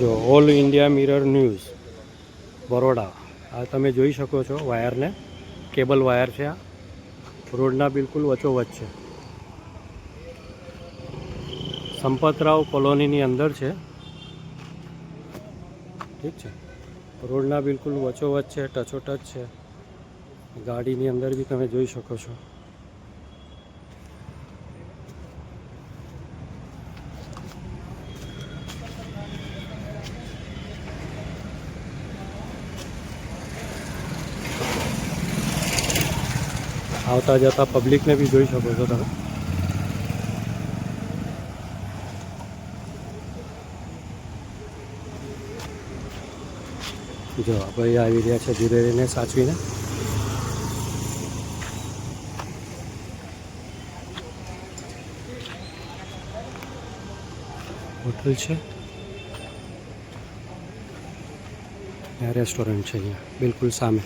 જો All India Mirror News Baroda. આ તમે જોઈ શકો છો વાયરને. કેબલ વાયર છે આ. રોડના બિલકુલ વચ્ચોવચ્ચ છે. સંપતરાવ કોલોનીની અંદર છે. ઠીક છે? રોડના બિલકુલ વચ્ચોવચ્ચ છે, ટચોટચ છે. ગાડીની અંદર બી તમે જોઈ શકો છો. આવતા જતા પબ્લિકને બી જોઈ શકો છો તમે. જો, ભાઈ આવી રહ્યા છે ધીરે ધીરે સાચવીને. હોટલ છે. રેસ્ટોરન્ટ છે અહીંયા, બિલકુલ સામે.